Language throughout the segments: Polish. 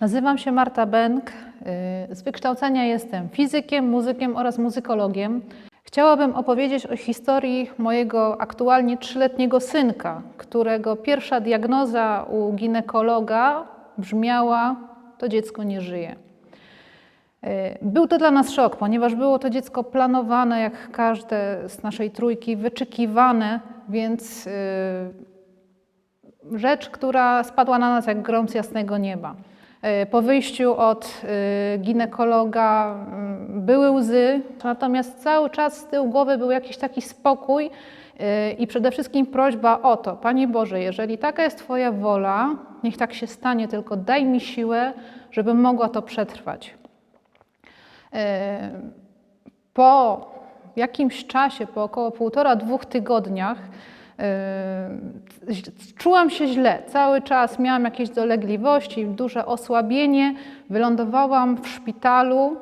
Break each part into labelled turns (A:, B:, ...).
A: Nazywam się Marta Bęk. y, Z wykształcenia jestem fizykiem, muzykiem oraz muzykologiem. Chciałabym opowiedzieć o historii mojego aktualnie trzyletniego synka, którego pierwsza diagnoza u ginekologa brzmiała: To dziecko nie żyje. Y, Był to dla nas szok, ponieważ było to dziecko planowane, jak każde z naszej trójki, wyczekiwane, więc y, rzecz, która spadła na nas jak grom z jasnego nieba. E, Po wyjściu od e, ginekologa mm, były łzy, natomiast cały czas z tyłu głowy był jakiś taki spokój e, i przede wszystkim prośba o to, Panie Boże, jeżeli taka jest Twoja wola, niech tak się stanie, tylko daj mi siłę, żebym mogła to przetrwać. Po jakimś czasie, po około półtora, dwóch tygodniach, Czułam się źle. Cały czas miałam jakieś dolegliwości, duże osłabienie. Wylądowałam w szpitalu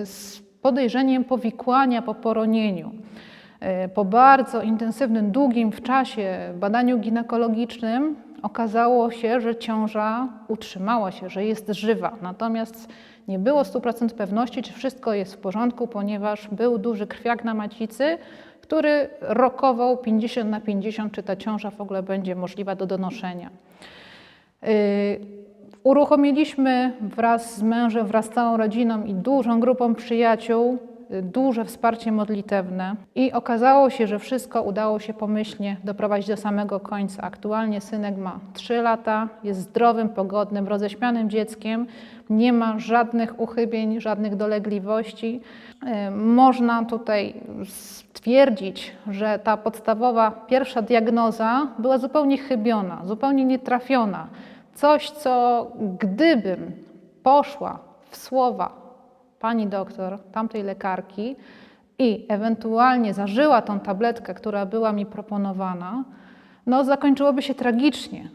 A: yy, z podejrzeniem powikłania po poronieniu. Yy, Po bardzo intensywnym, długim w czasie badaniu ginekologicznym okazało się, że ciąża utrzymała się, że jest żywa. Natomiast nie było 100% pewności, czy wszystko jest w porządku, ponieważ był duży krwiak na macicy, który rokował 50 na 50, czy ta ciąża w ogóle będzie możliwa do donoszenia. Yy, Uruchomiliśmy wraz z mężem, wraz z całą rodziną i dużą grupą przyjaciół duże wsparcie modlitewne i okazało się, że wszystko udało się pomyślnie doprowadzić do samego końca. Aktualnie synek ma 3 lata, jest zdrowym, pogodnym, roześmianym dzieckiem, nie ma żadnych uchybień, żadnych dolegliwości. Yy, Można tutaj stwierdzić, że ta podstawowa pierwsza diagnoza była zupełnie chybiona, zupełnie nietrafiona. Coś, co gdybym poszła w słowa pani doktor, tamtej lekarki i ewentualnie zażyła tą tabletkę, która była mi proponowana, no zakończyłoby się tragicznie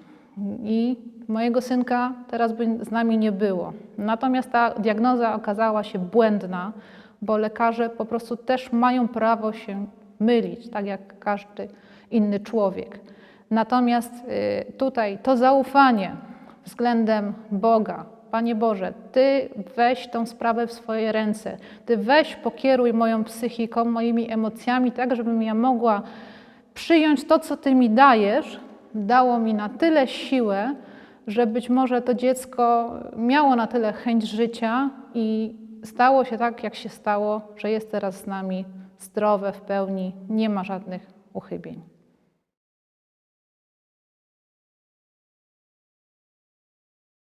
A: i mojego synka teraz by z nami nie było. Natomiast ta diagnoza okazała się błędna, bo lekarze po prostu też mają prawo się mylić, tak jak każdy inny człowiek. Natomiast y, tutaj to zaufanie względem Boga, Panie Boże, Ty weź tą sprawę w swoje ręce, Ty weź pokieruj moją psychiką, moimi emocjami, tak żebym ja mogła przyjąć to, co Ty mi dajesz, dało mi na tyle siłę, że być może to dziecko miało na tyle chęć życia i stało się tak, jak się stało, że jest teraz z nami zdrowe w pełni, nie ma żadnych uchybień.